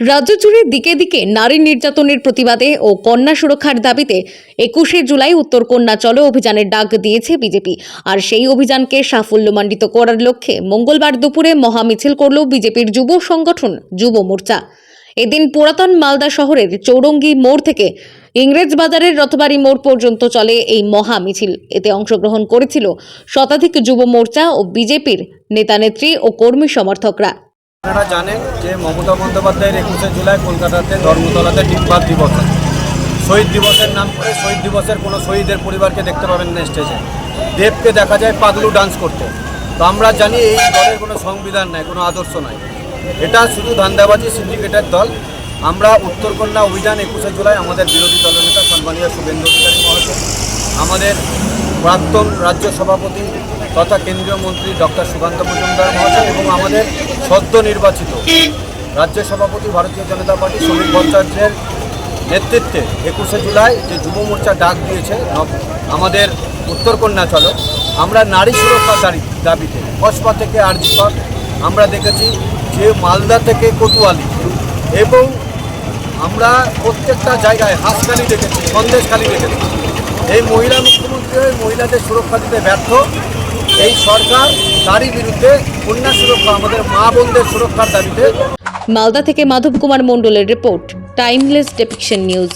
রাজ্য জুড়ে দিকে দিকে নারী নির্যাতনের প্রতিবাদে ও কন্যা সুরক্ষার দাবিতে একুশে জুলাই উত্তর কন্যা চলো অভিযানের ডাক দিয়েছে বিজেপি। আর সেই অভিযানকে সাফল্যমণ্ডিত করার লক্ষ্যে মঙ্গলবার দুপুরে মহামিছিল করল বিজেপির যুব সংগঠন যুব মোর্চা। এদিন পুরাতন মালদা শহরের চৌরঙ্গি মোড় থেকে ইংরেজ বাজারের রথবাড়ি মোড় পর্যন্ত চলে এই মহা মিছিল এতে অংশগ্রহণ করেছিল শতাধিক যুব মোর্চা ও বিজেপির নেতানেত্রী ও কর্মী সমর্থকরা। আপনারা জানেন যে মমতা বন্দ্যোপাধ্যায়ের একুশে জুলাই কলকাতাতে ধর্মতলাতে ডিম্বাক দিবস শহীদ দিবসের নাম করে শহীদ দিবসের কোনো শহীদের পরিবারকে দেখতে পাবেন না স্টেজে। দেবকে দেখা যায় পাগলু ডান্স করতে। তো আমরা জানি এই দলের কোনো সংবিধান নাই, কোনো আদর্শ নাই। এটা শুধু ধান্দাবাজি সিন্ডিকেটের দল। আমরা উত্তরকন্যা অভিযান একুশে জুলাই আমাদের বিরোধী দলের নেতা সম্মানীয় শুভেন্দু অধিকারী মহাশয়, আমাদের প্রাক্তন রাজ্য সভাপতি তথা কেন্দ্রীয় মন্ত্রী ডক্টর সুকান্ত মজুমদার মহাশয় এবং আমাদের সদ্য নির্বাচিত। রাজ্য সভাপতি ভারতীয় জনতা পার্টি শ্রমিক ভট্টাচার্যের নেতৃত্বে একুশে জুলাই যে যুব মোর্চা ডাক দিয়েছে আমাদের উত্তরকন্যা চলো আমরা নারী সুরক্ষা দাবি দাবিতে, কসবা থেকে আরজিকর আমরা দেখেছি যে মালদা থেকে কোতোয়ালি এবং আমরা প্রত্যেকটা জায়গায় হাঁসখালি দেখেছি, সন্দেশখালি দেখেছি। এই মহিলা মুখ্যমন্ত্রী মহিলাদের সুরক্ষা দিতে ব্যর্থ। এই সরকার তারই বিরুদ্ধে কন্যা সুরক্ষা, আমাদের মা বোনদের সুরক্ষার দাবিতে মালদা থেকে মাধব কুমার মণ্ডলের রিপোর্ট, টাইমলেস ডেপিকশন নিউজ।